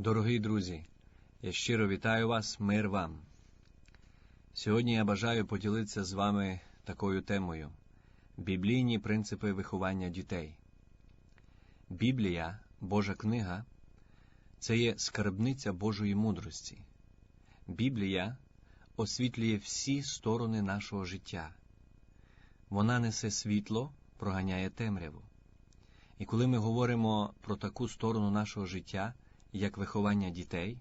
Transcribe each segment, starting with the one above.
Дорогі друзі, я щиро вітаю вас, мир вам. Сьогодні я бажаю поділитися з вами такою темою біблійні принципи виховання дітей. Біблія, Божа книга, це є скарбниця Божої мудрості. Біблія освітлює всі сторони нашого життя. Вона несе світло, проганяє темряву. І коли ми говоримо про таку сторону нашого життя, як виховання дітей,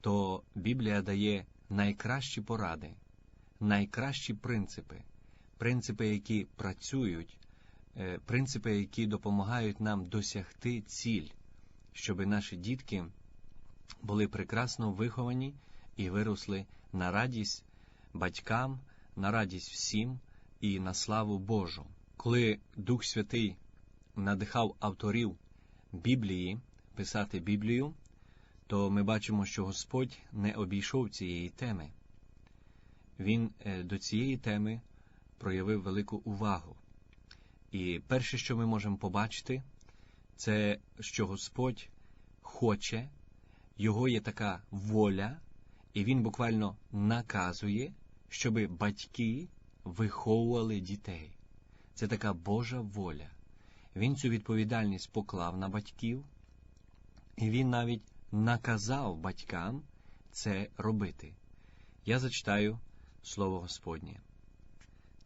то Біблія дає найкращі поради, найкращі принципи, принципи, які працюють, е, принципи, які допомагають нам досягти ціль, щоб наші дітки були прекрасно виховані і виросли на радість батькам, на радість всім і на славу Божу. Коли Дух Святий надихав авторів Біблії писати Біблію, то ми бачимо, що Господь не обійшов цієї теми. Він е, до цієї теми проявив велику увагу. І перше, що ми можемо побачити, це що Господь хоче, його є така воля, і Він буквально наказує, щоб батьки виховували дітей. Це така Божа воля. Він цю відповідальність поклав на батьків, і він навіть наказав батькам це робити. Я зачитаю Слово Господнє.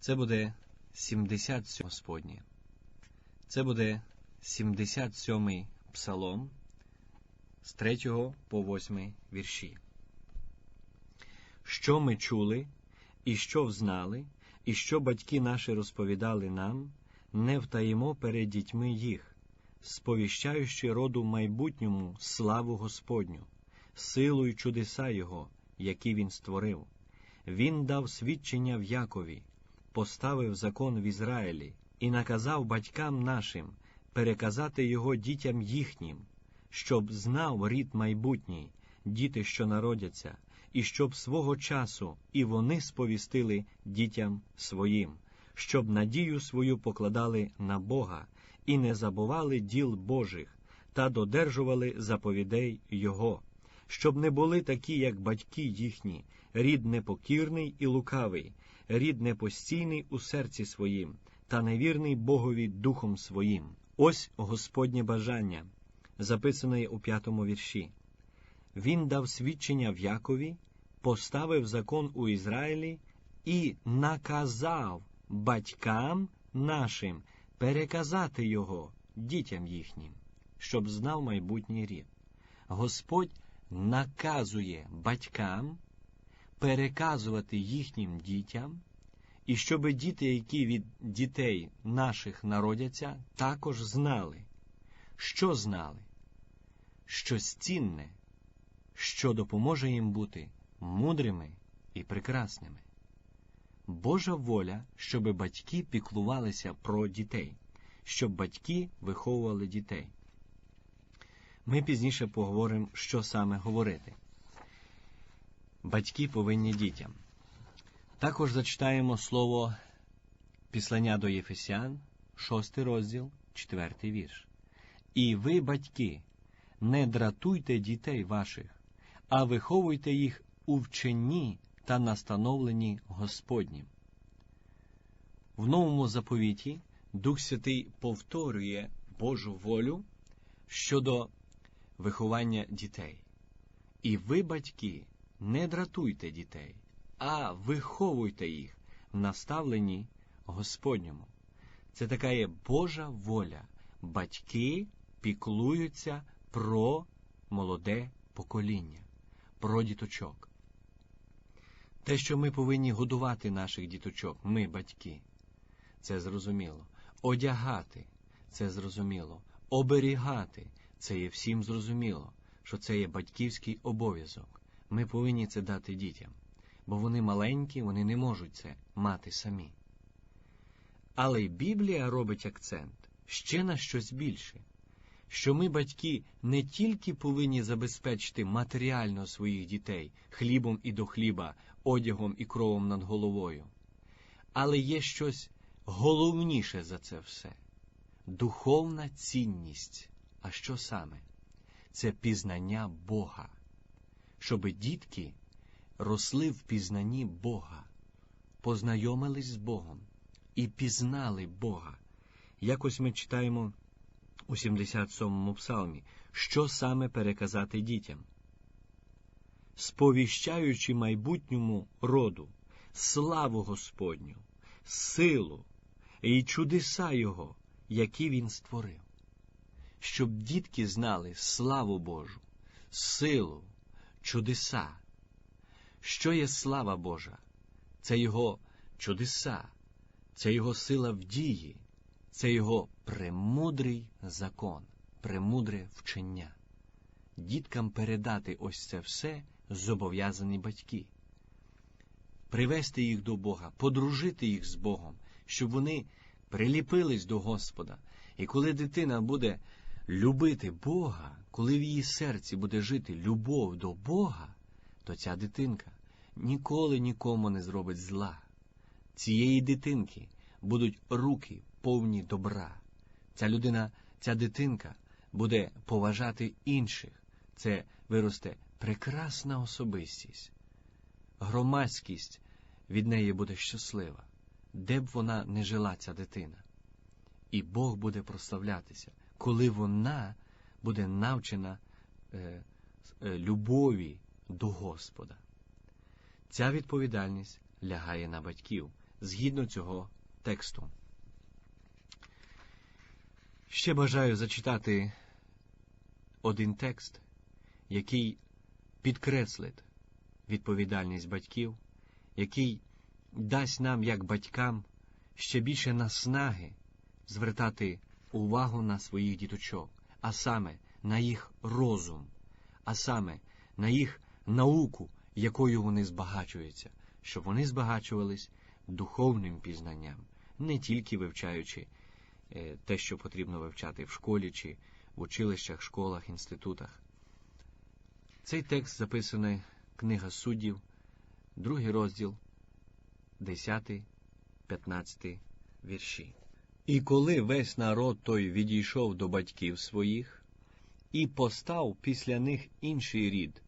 Це буде 77 Господнє. Це буде 77-й псалом з 3 по 8 вірші. Що ми чули, і що взнали, і що батьки наші розповідали нам, не втаїмо перед дітьми їх, сповіщаючи роду майбутньому славу Господню, силу й чудеса Його, які Він створив. Він дав свідчення в Якові, поставив закон в Ізраїлі і наказав батькам нашим переказати його дітям їхнім, щоб знав рід майбутній, діти, що народяться, і щоб свого часу і вони сповістили дітям своїм, щоб надію свою покладали на Бога і не забували діл Божих та додержували заповідей Його, щоб не були такі, як батьки їхні, рід непокірний і лукавий, рід непостійний у серці своїм, та невірний Богові духом своїм. Ось Господнє бажання, записане у п'ятому вірші. Він дав свідчення в Якові, поставив закон у Ізраїлі і наказав батькам нашим переказати його дітям їхнім, щоб знав майбутній рід. Господь наказує батькам переказувати їхнім дітям, і щоб діти, які від дітей наших народяться, також знали, що знали, щось цінне, що допоможе їм бути мудрими і прекрасними. Божа воля, щоб батьки піклувалися про дітей, щоб батьки виховували дітей. Ми пізніше поговоримо, що саме говорити. Батьки повинні дітям. Також зачитаємо слово Післання до Єфесян, 6 розділ, 4 вірш. І ви, батьки, не дратуйте дітей ваших, а виховуйте їх у вченні та настановленні Господнім. В новому заповіті Дух Святий повторює Божу волю щодо виховання дітей. І ви, батьки, не дратуйте дітей, а виховуйте їх в наставленні Господньому. Це така є Божа воля. Батьки піклуються про молоде покоління, про діточок. Те, що ми повинні годувати наших діточок, ми, батьки, це зрозуміло. Одягати це зрозуміло. Оберігати це є всім зрозуміло, що це є батьківський обов'язок. Ми повинні це дати дітям, бо вони маленькі, вони не можуть це мати самі. Але Біблія робить акцент ще на щось більше, що ми, батьки, не тільки повинні забезпечити матеріально своїх дітей хлібом і до хліба, одягом і кровом над головою, але є щось головніше за це все духовна цінність. А що саме? це пізнання Бога, щоб дітки росли в пізнанні Бога, познайомились з Богом і пізнали Бога. Якось ми читаємо у 77-му псалмі, що саме переказати дітям, сповіщаючи майбутньому роду славу Господню, силу і чудеса Його, які Він створив, щоб дітки знали славу Божу, силу, чудеса. Що є слава Божа? Це Його чудеса, це Його сила в дії, це Його премудрий закон, премудре вчення. Діткам передати ось це все зобов'язані батьки, привести їх до Бога, подружити їх з Богом, щоб вони приліпились до Господа. І коли дитина буде любити Бога, коли в її серці буде жити любов до Бога, то ця дитинка ніколи нікому не зробить зла. Цієї дитинки будуть руки повні добра. Ця людина, ця дитинка буде поважати інших. Це виросте прекрасна особистість. Громадськість від неї буде щаслива, де б вона не жила, ця дитина. І Бог буде прославлятися, коли вона буде навчена е, е, любові до Господа. Ця відповідальність лягає на батьків згідно цього тексту. Ще бажаю зачитати один текст, який підкреслить відповідальність батьків, який дасть нам, як батькам, ще більше наснаги звертати увагу на своїх діточок, а саме на їх розум, а саме на їх науку, якою вони збагачуються, щоб вони збагачувались духовним пізнанням, не тільки вивчаючи те, що потрібно вивчати в школі чи в училищах, школах, інститутах. Цей текст записаний Книга суддів, другий розділ, 10, 15 вірші. І коли весь народ той відійшов до батьків своїх, і постав після них інший рід,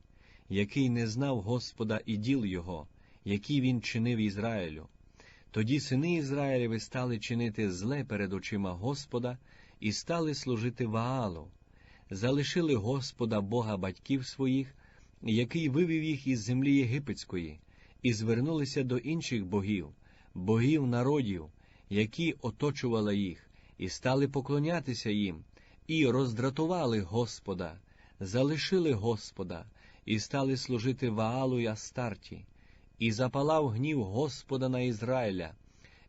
який не знав Господа і діл його, які він чинив Ізраїлю, тоді сини Ізраїлеві стали чинити зле перед очима Господа і стали служити Ваалу, залишили Господа Бога батьків своїх, який вивів їх із землі єгипетської, і звернулися до інших богів, богів народів, які оточували їх, і стали поклонятися їм, і роздратували Господа, залишили Господа, і стали служити Ваалу й Астарті, і запалав гнів Господа на Ізраїля,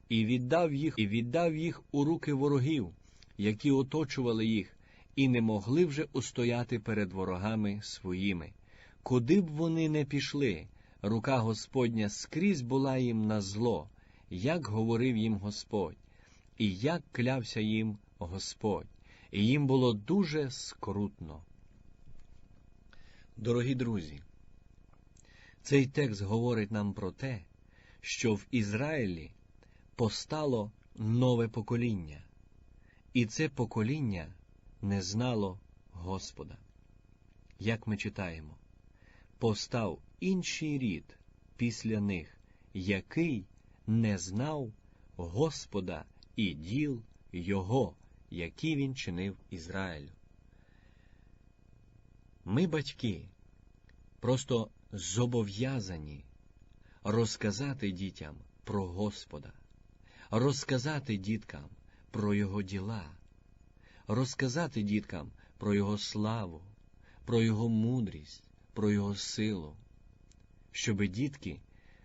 і віддав їх, і віддав їх у руки ворогів, які оточували їх, і не могли вже устояти перед ворогами своїми. Куди б вони не пішли, рука Господня скрізь була їм на зло, як говорив їм Господь, і як клявся їм Господь, і їм було дуже скрутно. Дорогі друзі, цей текст говорить нам про те, що в Ізраїлі постало нове покоління, і це покоління не знало Господа. Як ми читаємо, постав інший рід після них, який не знав Господа і діл Його, які він чинив Ізраїлю. Ми, батьки, просто зобов'язані розказати дітям про Господа, розказати діткам про Його діла, розказати діткам про Його славу, про Його мудрість, про Його силу, щоби дітки,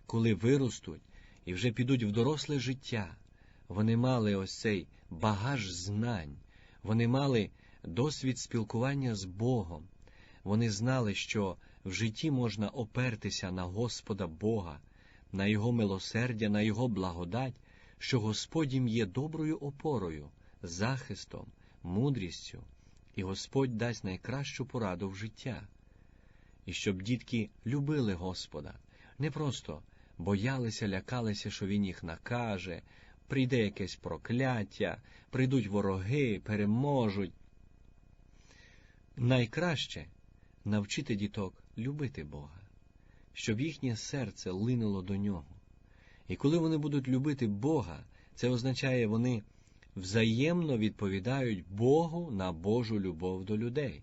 коли виростуть і вже підуть в доросле життя, вони мали ось цей багаж знань, вони мали досвід спілкування з Богом, вони знали, що в житті можна опертися на Господа Бога, на Його милосердя, на Його благодать, що Господь їм є доброю опорою, захистом, мудрістю, і Господь дасть найкращу пораду в життя. І щоб дітки любили Господа, не просто боялися, лякалися, що Він їх накаже, прийде якесь прокляття, прийдуть вороги, переможуть. найкраще навчити діток любити Бога, щоб їхнє серце линуло до нього. І коли вони будуть любити Бога, це означає, вони взаємно відповідають Богу на Божу любов до людей,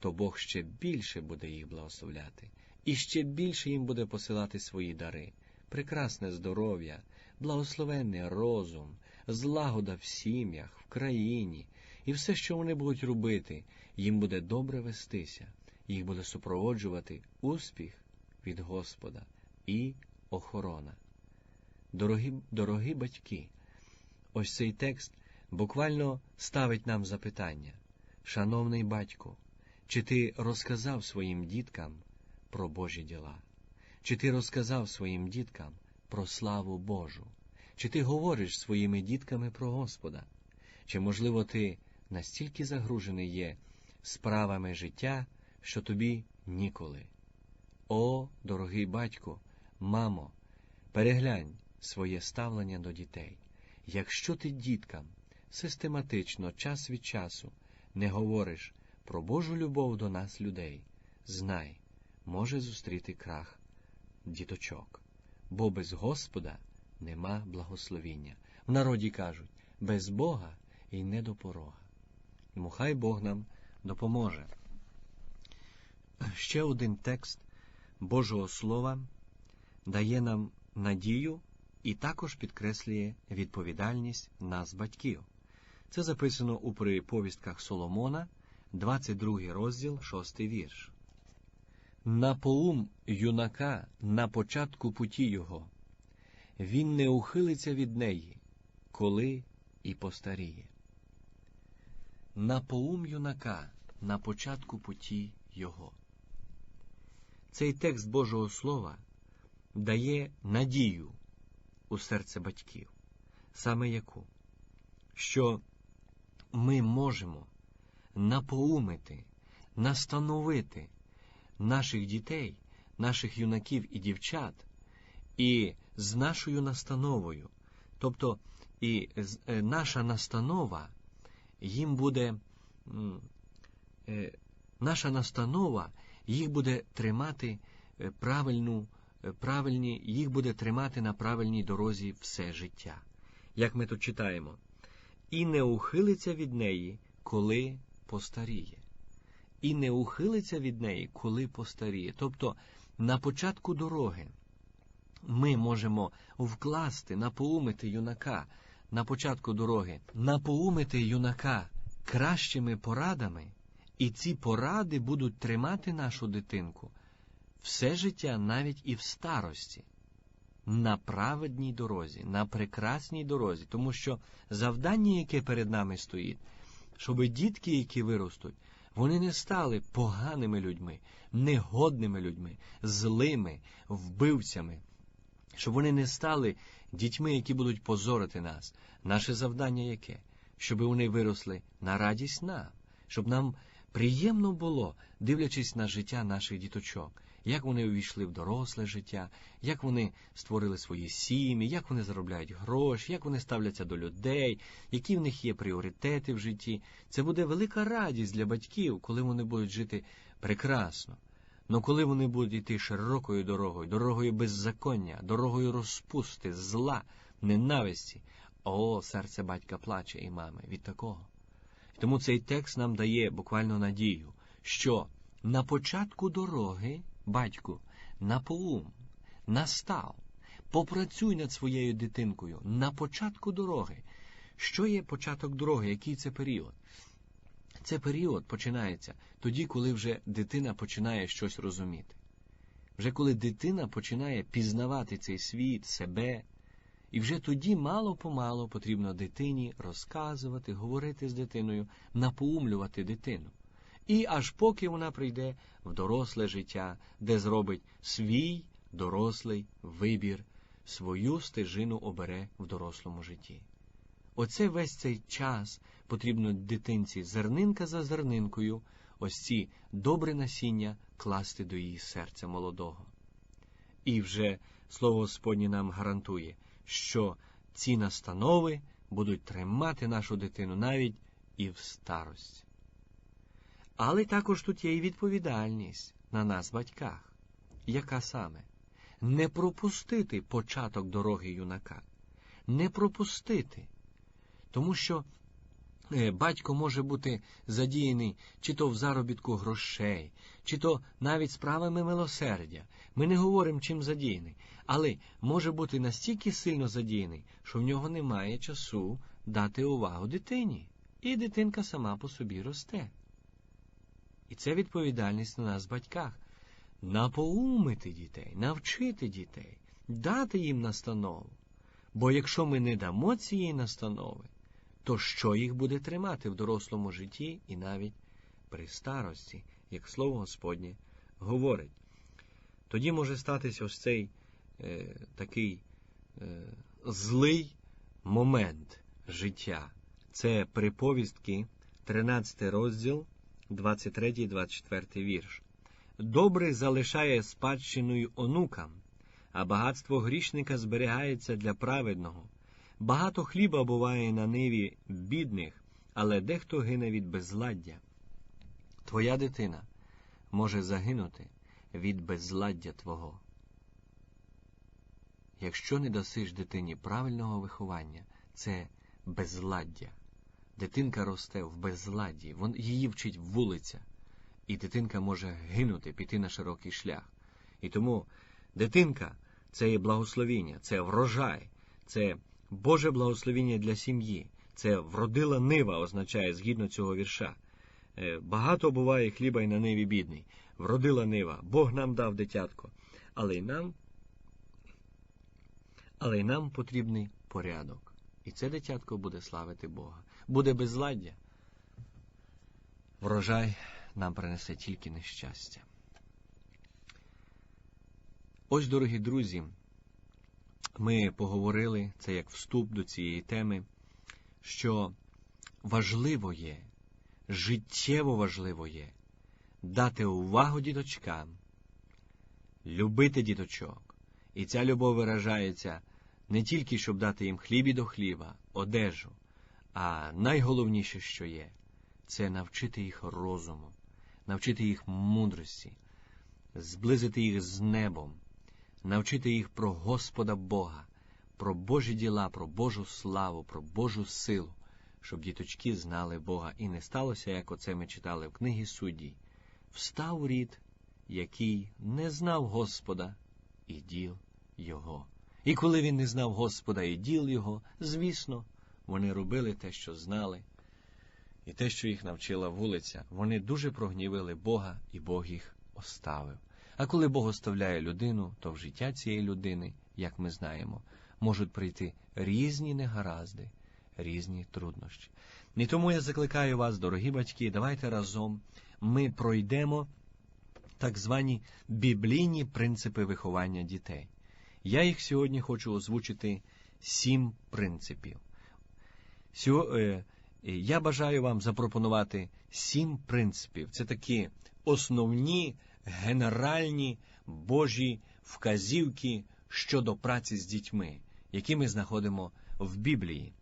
то Бог ще більше буде їх благословляти, і ще більше їм буде посилати свої дари, прекрасне здоров'я, благословенний розум, злагода в сім'ях, в країні, і все, що вони будуть робити, їм буде добре вестися, їх буде супроводжувати успіх від Господа і охорона. Дорогі, дорогі батьки, ось цей текст буквально ставить нам запитання. Шановний батько, чи ти розказав своїм діткам про Божі діла? Чи ти розказав своїм діткам про славу Божу? Чи ти говориш своїми дітками про Господа? Чи, можливо, ти настільки загружений є справами життя, що тобі ніколи? О, дорогий батько, мамо, переглянь своє ставлення до дітей. Якщо ти діткам систематично, час від часу не говориш про Божу любов до нас, людей, знай, може зустріти крах діточок, бо без Господа нема благословіння. В народі кажуть без Бога і не до порога. Тому хай Бог нам допоможе. Ще один текст Божого Слова дає нам надію і також підкреслює відповідальність нас, батьків. Це записано у приповістках Соломона, 22 розділ, 6 вірш. Напоум юнака на початку путі його, він не ухилиться від неї, коли і постаріє. Напоум юнака на початку путі його. Цей текст Божого Слова дає надію у серце батьків, саме яку, що ми можемо напоумити, настановити наших дітей, наших юнаків і дівчат, і з нашою настановою, тобто і наша настанова їм буде, наша настанова їх буде тримати правильну правильні, їх буде тримати на правильній дорозі все життя. Як ми тут читаємо, і не ухилиться від неї, коли постаріє. І не ухилиться від неї, коли постаріє. Тобто на початку дороги ми можемо вкласти, напоумити юнака на початку дороги, напоумити юнака кращими порадами, і ці поради будуть тримати нашу дитинку все життя навіть і в старості, на праведній дорозі, на прекрасній дорозі, тому що завдання, яке перед нами стоїть, щоб дітки, які виростуть, вони не стали поганими людьми, негодними людьми, злими, вбивцями, щоб вони не стали дітьми, які будуть позорити нас. Наше завдання яке? Щоб вони виросли на радість нам, щоб нам приємно було, дивлячись на життя наших діточок як вони увійшли в доросле життя, як вони створили свої сім'ї, як вони заробляють гроші, як вони ставляться до людей, які в них є пріоритети в житті. Це буде велика радість для батьків, коли вони будуть жити прекрасно. Но коли вони будуть йти широкою дорогою, дорогою беззаконня, дорогою розпусти, зла, ненависті, о, серце батька плаче і мами від такого. Тому цей текст нам дає буквально надію, що на початку дороги батьку, напоум, настав, попрацюй над своєю дитинкою на початку дороги. Що є початок дороги? Який це період? Це період починається тоді, коли вже дитина починає щось розуміти. Вже коли дитина починає пізнавати цей світ, себе, і вже тоді мало помалу потрібно дитині розказувати, говорити з дитиною, напоумлювати дитину і аж поки вона прийде в доросле життя, де зробить свій дорослий вибір, свою стежину обере в дорослому житті. Оце весь цей час потрібно дитинці зернинка за зернинкою, ось ці добре насіння класти до її серця молодого. І вже слово Господнє нам гарантує, що ці настанови будуть тримати нашу дитину навіть і в старості. Але також тут є і відповідальність на нас, батьках. Яка саме? Не пропустити початок дороги юнака, не пропустити. Тому що батько може бути задіяний чи то в заробітку грошей, чи то навіть справами милосердя. Ми не говоримо, чим задіяний, але може бути настільки сильно задіяний, що в нього немає часу дати увагу дитині, і дитинка сама по собі росте. І це відповідальність на нас, батьках. Напоумити дітей, навчити дітей, дати їм настанову. Бо якщо ми не дамо цієї настанови, то що їх буде тримати в дорослому житті і навіть при старості, як слово Господнє говорить? Тоді може статися ось цей е, такий е, злий момент життя. Це приповістки, 13 розділ, 23, 24 вірш. Добрий залишає спадщиною онукам, а багатство грішника зберігається для праведного. Багато хліба буває на ниві бідних, але дехто гине від безладдя. Твоя дитина може загинути від безладдя Твого. Якщо не дасиш дитині правильного виховання, це безладдя. Дитинка росте в безладді, її вчить вулиця, і дитинка може гинути, піти на широкий шлях. І тому дитинка це є благословіння, це врожай, це Боже благословіння для сім'ї, це вродила нива, означає згідно цього вірша. Е, багато буває хліба й на ниві бідний. Вродила нива, Бог нам дав дитятко. Але й нам, але й нам потрібний порядок. І це дитятко буде славити Бога. Буде безладдя. Врожай нам принесе тільки нещастя. Ось, дорогі друзі, ми поговорили, це як вступ до цієї теми, що важливо є, життєво важливо є дати увагу діточкам, любити діточок. І ця любов виражається не тільки, щоб дати їм хлібі до хліба, одежу, а найголовніше, що є, це навчити їх розуму, навчити їх мудрості, зблизити їх з небом, навчити їх про Господа Бога, про Божі діла, про Божу славу, про Божу силу, щоб діточки знали Бога. І не сталося, як оце ми читали в книгі судді. Встав рід, який не знав Господа і діл Його. І коли він не знав Господа і діл Його, звісно, вони робили те, що знали, і те, що їх навчила вулиця, вони дуже прогнівили Бога, і Бог їх оставив. А коли Бог оставляє людину, то в життя цієї людини, як ми знаємо, можуть прийти різні негаразди, різні труднощі. І тому я закликаю вас, дорогі батьки, давайте разом ми пройдемо так звані біблійні принципи виховання дітей. Я їх сьогодні хочу озвучити сім принципів. Е, я бажаю вам запропонувати сім принципів. Це такі основні генеральні Божі вказівки щодо праці з дітьми, які ми знаходимо в Біблії.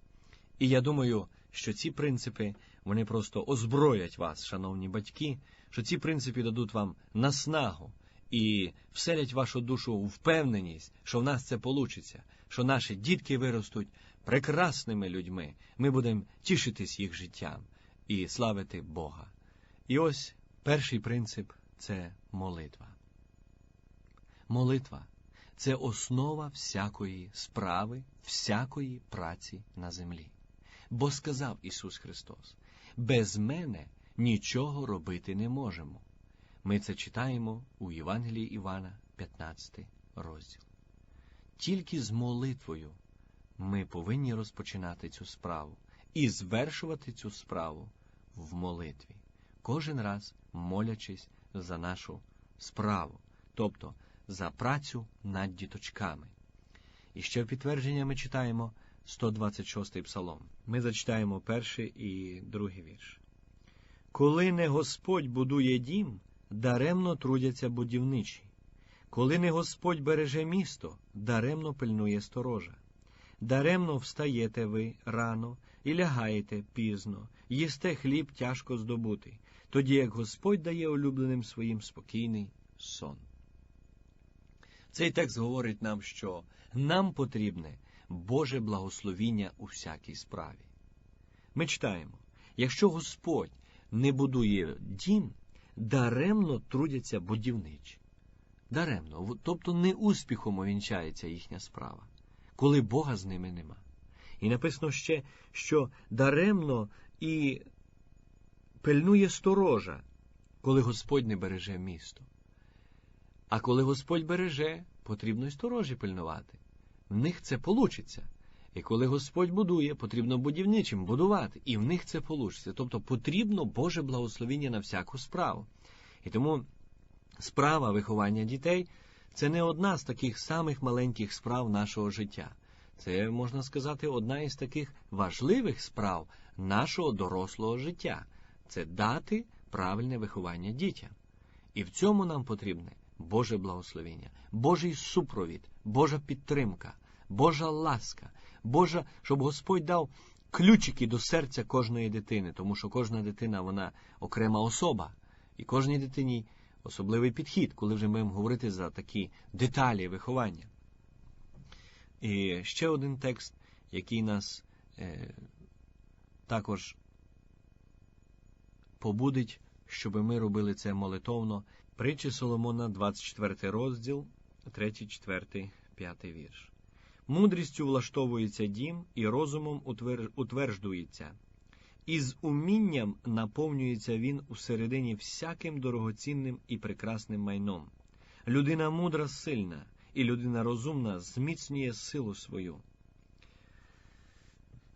І я думаю, що ці принципи вони просто озброять вас, шановні батьки, що ці принципи дадуть вам наснагу і вселять вашу душу впевненість, що в нас це вийде, що наші дітки виростуть прекрасними людьми, ми будемо тішитись їх життям і славити Бога. І ось перший принцип це молитва. Молитва це основа всякої справи, всякої праці на землі. Бо сказав Ісус Христос: без мене нічого робити не можемо. Ми це читаємо у Євангелії Івана, 15 розділ. Тільки з молитвою ми повинні розпочинати цю справу і звершувати цю справу в молитві, кожен раз молячись за нашу справу, тобто за працю над діточками. І ще в підтвердження ми читаємо 126-й псалом. Ми зачитаємо перший і другий вірш. Коли не Господь будує дім, даремно трудяться будівничі. Коли не Господь береже місто, даремно пильнує сторожа. Даремно встаєте ви рано і лягаєте пізно, їсте хліб тяжко здобутий, тоді як Господь дає улюбленим своїм спокійний сон. Цей текст говорить нам, що нам потрібне Боже благословіння у всякій справі. Ми читаємо, якщо Господь не будує дім, даремно трудяться будівничі. Даремно, тобто не успіхом увінчається їхня справа, коли Бога з ними нема. І написано ще, що даремно і пильнує сторожа, коли Господь не береже місто. А коли Господь береже, потрібно й сторожі пильнувати. В них це получиться. І коли Господь будує, потрібно будівничим будувати, і в них це получиться. Тобто потрібно Боже благословіння на всяку справу. І тому справа виховання дітей це не одна з таких самих маленьких справ нашого життя. Це, можна сказати, одна із таких важливих справ нашого дорослого життя це дати правильне виховання дітям. І в цьому нам потрібне Боже благословення, Божий супровід, Божа підтримка, Божа ласка, Божа, щоб Господь дав ключики до серця кожної дитини, тому що кожна дитина вона окрема особа, і кожній дитині особливий підхід, коли вже будемо говорити за такі деталі виховання. І ще один текст, який нас е, також побудить, щоб ми робили це молитовно. Притчі Соломона, 24 розділ, 3, 4, 5 вірш. Мудрістю влаштовується дім, і розумом утверджується. І з умінням наповнюється він усередині всяким дорогоцінним і прекрасним майном. Людина мудра сильна, і людина розумна зміцнює силу свою.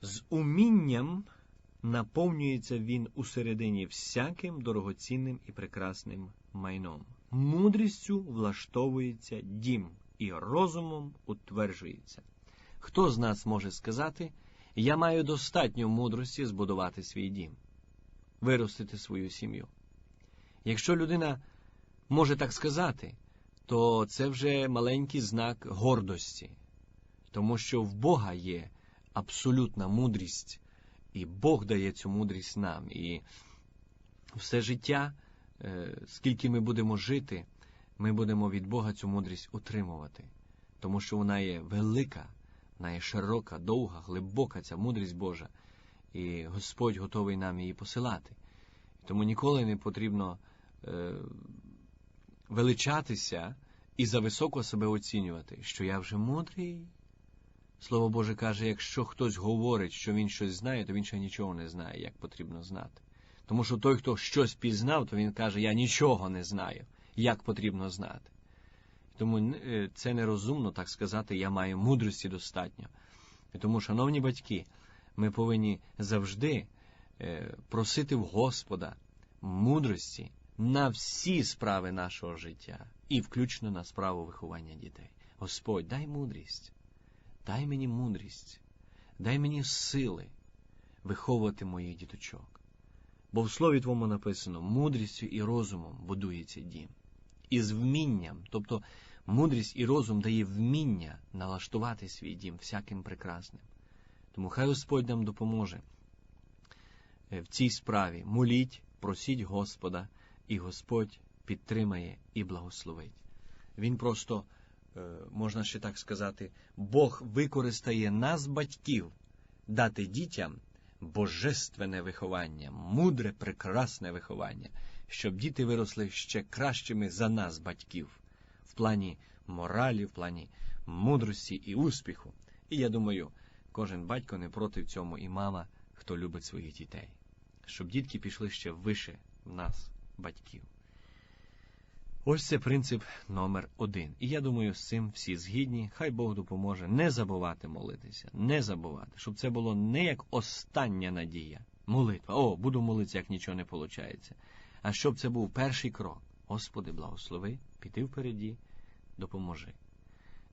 З умінням наповнюється він усередині всяким дорогоцінним і прекрасним майном. Мудрістю влаштовується дім, і розумом утверджується. Хто з нас може сказати, я маю достатньо мудрості збудувати свій дім, виростити свою сім'ю? Якщо людина може так сказати, то це вже маленький знак гордості, тому що в Бога є абсолютна мудрість, і Бог дає цю мудрість нам. І все життя, е, скільки ми будемо жити, ми будемо від Бога цю мудрість отримувати, тому що вона є велика, вона є широка, довга, глибока ця мудрість Божа, і Господь готовий нам її посилати. Тому ніколи не потрібно е, величатися і за високо себе оцінювати, що я вже мудрий. Слово Боже каже, якщо хтось говорить, що він щось знає, то він ще нічого не знає, як потрібно знати. Тому що той, хто щось пізнав, то він каже, я нічого не знаю, як потрібно знати. Тому е, це нерозумно так сказати, я маю мудрості достатньо. Тому, шановні батьки, ми повинні завжди е, просити в Господа мудрості на всі справи нашого життя, і включно на справу виховання дітей. Господь, дай мудрість, дай мені мудрість, дай мені сили виховувати моїх діточок. Бо в слові Твому написано, мудрістю і розумом будується дім. І з вмінням, тобто мудрість і розум дає вміння налаштувати свій дім всяким прекрасним. Тому хай Господь нам допоможе е, в цій справі. Моліть, просіть Господа і Господь підтримає і благословить. Він просто, можна ще так сказати, Бог використає нас, батьків, дати дітям божественне виховання, мудре, прекрасне виховання, щоб діти виросли ще кращими за нас, батьків, в плані моралі, в плані мудрості і успіху. І я думаю, кожен батько не проти цьому і мама, хто любить своїх дітей, щоб дітки пішли ще вище в нас батьків. Ось це принцип номер один. І я думаю, з цим всі згідні. Хай Бог допоможе не забувати молитися, не забувати, щоб це було не як остання надія, молитва. О, буду молитися, як нічого не виходить. А щоб це був перший крок. Господи, благослови, піти впереді, допоможи.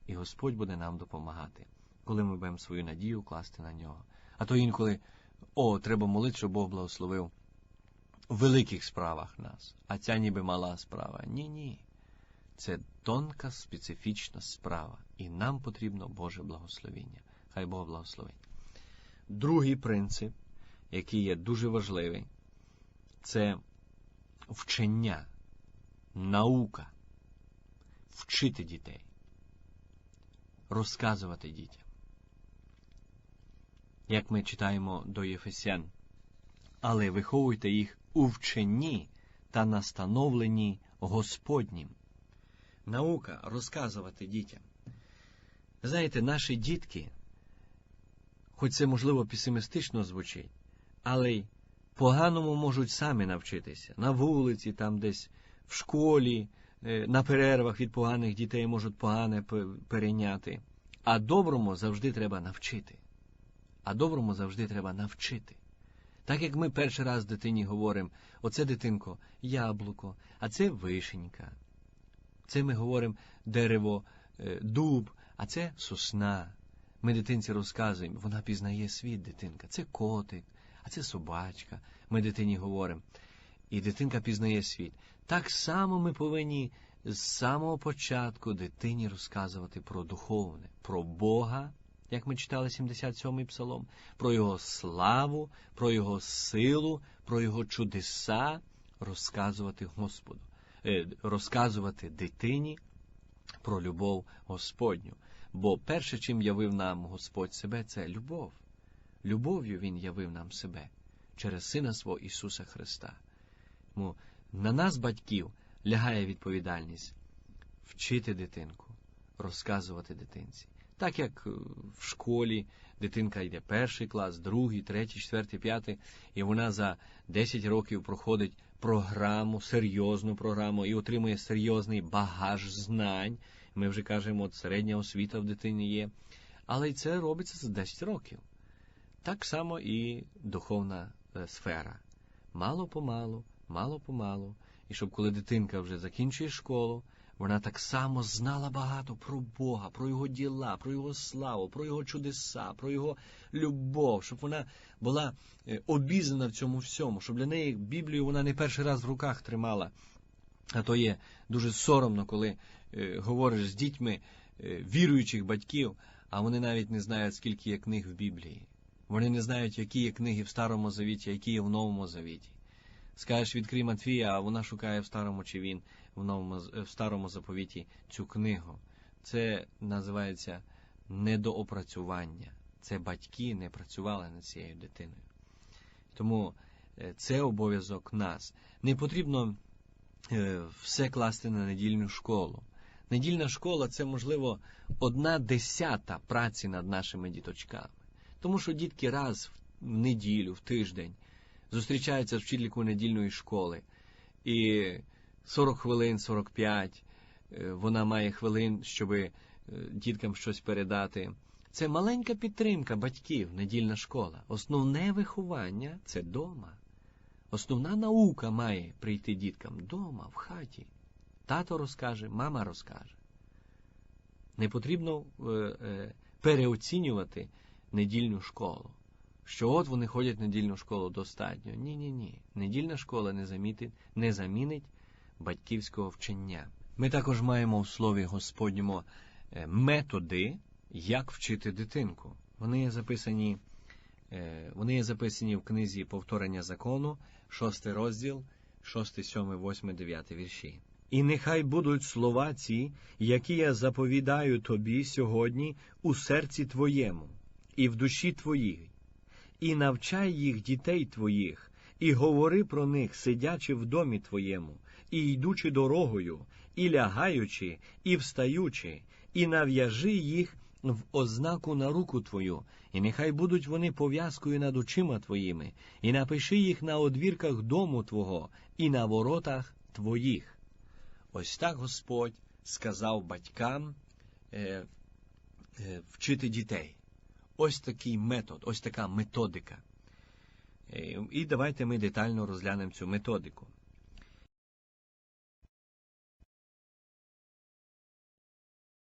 І Господь буде нам допомагати, коли ми будемо свою надію класти на нього. А то інколи, о, треба молити, щоб Бог благословив великих справах нас, а ця ніби мала справа. Ні, ні. Це тонка специфічна справа, і нам потрібно Боже благословіння. Хай Бог благословить. Другий принцип, який є дуже важливий, це вчення, наука, вчити дітей, розказувати дітям. Як ми читаємо до Єфесян, але виховуйте їх у вченні та настановленні Господнім. Наука розказувати дітям. Знаєте, наші дітки, хоч це можливо песимістично звучить, але й поганому можуть самі навчитися. На вулиці, там десь в школі, е, на перервах від поганих дітей можуть погане перейняти. А доброму завжди треба навчити. А доброму завжди треба навчити. Так як ми перший раз дитині говоримо, оце дитинко яблуко, а це вишенька. Це ми говоримо дерево, е, дуб, а це сосна. Ми дитинці розказуємо, вона пізнає світ дитинка. Це котик, а це собачка. Ми дитині говоримо. І дитинка пізнає світ. Так само ми повинні з самого початку дитині розказувати про духовне, про Бога, як ми читали 77-й псалом, про Його славу, про Його силу, про Його чудеса, розказувати Господу, е, розказувати дитині про любов Господню. Бо перше, чим явив нам Господь себе, це любов. Любов'ю Він явив нам себе через Сина свого Ісуса Христа. Тому на нас, батьків, лягає відповідальність вчити дитинку, розказувати дитинці. Так як е, в школі дитинка йде перший клас, другий, третій, четвертий, п'ятий, і вона за 10 років проходить програму, серйозну програму і отримує серйозний багаж знань. Ми вже кажемо, от середня освіта в дитині є. Але й це робиться за 10 років. Так само і духовна е, сфера. Мало помалу, мало помалу. І щоб коли дитинка вже закінчує школу, вона так само знала багато про Бога, про Його діла, про Його славу, про Його чудеса, про Його любов, щоб вона була е, обізнана в цьому всьому, щоб для неї Біблію вона не перший раз в руках тримала. А то є дуже соромно, коли е, говориш з дітьми е, віруючих батьків, а вони навіть не знають, скільки є книг в Біблії. Вони не знають, які є книги в Старому Завіті, які є в Новому Завіті. Скажеш, відкрий Матвія, а вона шукає в старому чи він в новому в старому заповіті цю книгу. Це називається недоопрацювання. Це батьки не працювали над цією дитиною. Тому е, це обов'язок нас. Не потрібно е, все класти на недільну школу. Недільна школа це, можливо, одна десята праці над нашими діточками. Тому що дітки раз в неділю, в тиждень зустрічаються з вчителькою недільної школи. І 40 хвилин, 45, е, вона має хвилин, щоб е, діткам щось передати. Це маленька підтримка батьків, недільна школа. Основне виховання це дома. Основна наука має прийти діткам дома, в хаті. Тато розкаже, мама розкаже. Не потрібно е, переоцінювати недільну школу. Що от вони ходять недільну школу достатньо. Ні, ні, ні. Недільна школа не замітить, не замінить батьківського вчення. Ми також маємо в слові Господньому е, методи, як вчити дитинку. Вони є записані е, вони є записані в книзі Повторення закону, 6 розділ, 6, 7, 8, 9 вірші. І нехай будуть слова ці, які я заповідаю тобі сьогодні у серці твоєму, і в душі твоїй, і навчай їх дітей твоїх, і говори про них, сидячи в домі твоєму, і йдучи дорогою, і лягаючи, і встаючи, і нав'яжи їх в ознаку на руку твою, і нехай будуть вони пов'язкою над очима твоїми, і напиши їх на одвірках дому Твого і на воротах твоїх. Ось так Господь сказав батькам е, е, вчити дітей. Ось такий метод, ось така методика. Е, і давайте ми детально розглянемо цю методику.